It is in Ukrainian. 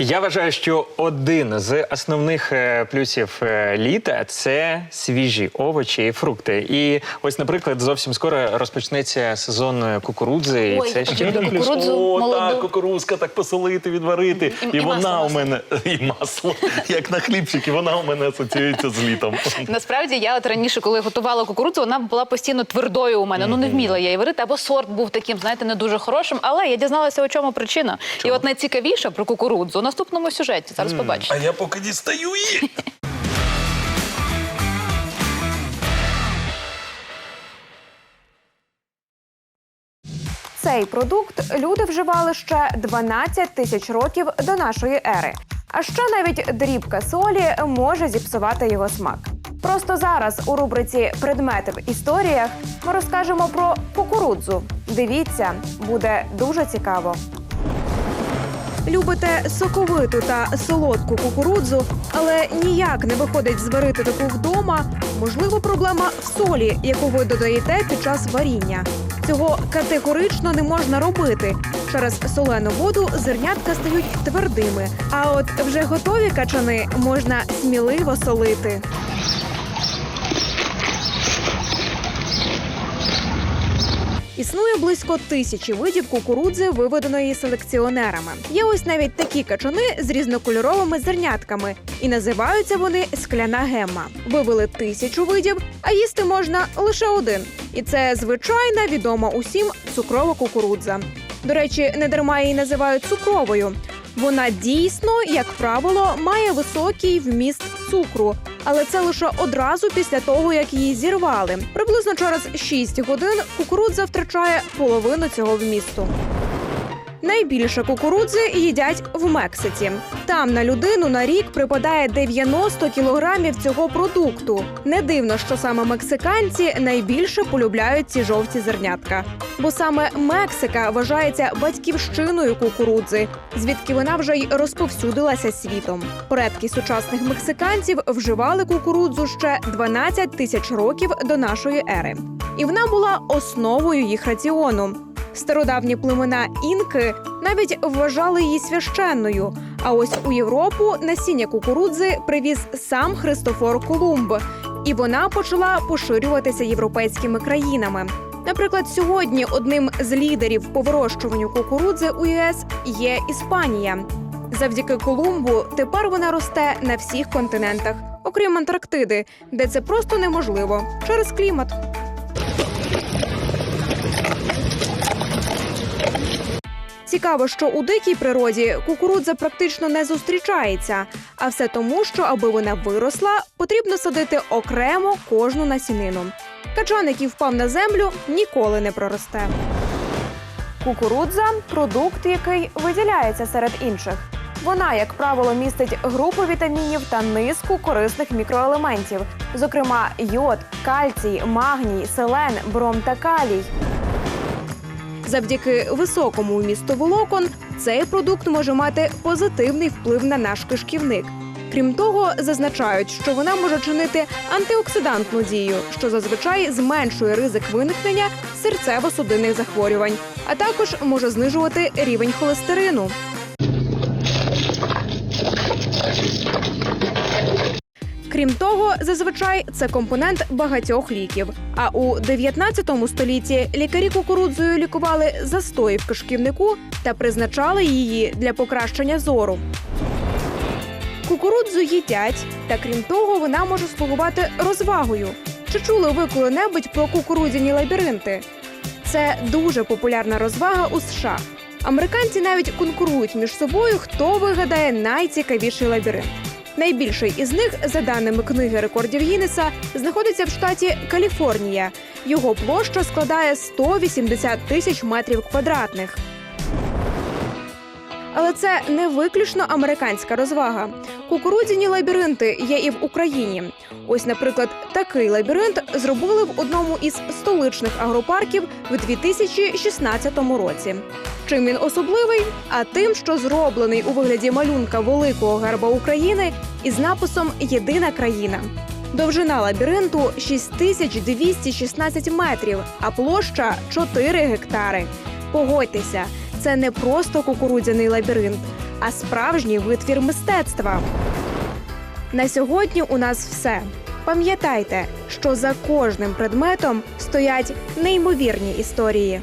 Я вважаю, що один з основних е, плюсів е, літа це свіжі овочі і фрукти. І ось, наприклад, зовсім скоро розпочнеться сезон кукурудзи, і Ой, це ще один плюс. Кукурудзу О, молоду. так, кукурузка, так посолити, відварити. І- І, і вона масло, у мене і масло, як на хлібчик, і вона у мене асоціюється з літом. Насправді я от раніше, коли готувала кукурудзу, вона була постійно твердою у мене. Ну не вміла я її варити, або сорт був таким, знаєте, не дуже хорошим. Але я дізналася, у чому причина. І от найцікавіше про кукурудзу наступному сюжеті. Зараз побачите. А я поки дістаю її. Цей продукт люди вживали ще 12 тисяч років до нашої ери. А ще навіть дрібка солі може зіпсувати його смак. Просто зараз у рубриці Предмети в історіях ми розкажемо про кукурудзу. Дивіться, буде дуже цікаво. Любите соковиту та солодку кукурудзу, але ніяк не виходить зварити таку вдома. Можливо, проблема в солі, яку ви додаєте під час варіння. Цього категорично не можна робити. Через солену воду зернятка стають твердими. А от вже готові качани можна сміливо солити. Існує близько тисячі видів кукурудзи, виведеної селекціонерами. Є ось навіть такі качани з різнокольоровими зернятками, і називаються вони скляна гемма. Вивели тисячу видів, а їсти можна лише один. І це звичайна відома усім цукрова кукурудза. До речі, не дарма її називають цукровою. Вона дійсно, як правило, має високий вміст цукру, але це лише одразу після того, як її зірвали. Приблизно через 6 годин кукурудза втрачає половину цього вмісту. Найбільше кукурудзи їдять в Мексиці. Там на людину на рік припадає 90 кілограмів цього продукту. Не дивно, що саме мексиканці найбільше полюбляють ці жовті зернятка. Бо саме Мексика вважається батьківщиною кукурудзи, звідки вона вже й розповсюдилася світом. Предки сучасних мексиканців вживали кукурудзу ще 12 тисяч років до нашої ери, і вона була основою їх раціону. Стародавні племена інки навіть вважали її священною. А ось у Європу насіння кукурудзи привіз сам Христофор Колумб, і вона почала поширюватися європейськими країнами. Наприклад, сьогодні одним з лідерів по вирощуванню кукурудзи у ЄС є Іспанія. Завдяки Колумбу тепер вона росте на всіх континентах, окрім Антарктиди, де це просто неможливо через клімат. Цікаво, що у дикій природі кукурудза практично не зустрічається, а все тому, що аби вона виросла, потрібно садити окремо кожну насінину. Качан, який впав на землю, ніколи не проросте. Кукурудза продукт, який виділяється серед інших. Вона, як правило, містить групу вітамінів та низку корисних мікроелементів, зокрема йод, кальцій, магній, селен, бром та калій. Завдяки високому вмісту волокон цей продукт може мати позитивний вплив на наш кишківник. Крім того, зазначають, що вона може чинити антиоксидантну дію, що зазвичай зменшує ризик виникнення серцево-судинних захворювань, а також може знижувати рівень холестерину. Крім того, зазвичай це компонент багатьох ліків. А у 19 столітті лікарі кукурудзою лікували застої в та призначали її для покращення зору. Кукурудзу їдять, та крім того, вона може слугувати розвагою. Чи чули ви коли-небудь про кукурудзяні лабіринти? Це дуже популярна розвага у США. Американці навіть конкурують між собою, хто вигадає найцікавіший лабіринт. Найбільший із них, за даними книги рекордів Гіннеса, знаходиться в штаті Каліфорнія. Його площа складає 180 тисяч метрів квадратних. Але це не виключно американська розвага. Кукурудзяні лабіринти є і в Україні. Ось, наприклад, такий лабіринт зробили в одному із столичних агропарків в 2016 році. Чим він особливий? А тим, що зроблений у вигляді малюнка великого герба України із написом Єдина країна. Довжина лабіринту 6216 метрів, а площа 4 гектари. Погодьтеся, це не просто кукурудзяний лабіринт, а справжній витвір мистецтва. На сьогодні у нас все. Пам'ятайте, що за кожним предметом стоять неймовірні історії.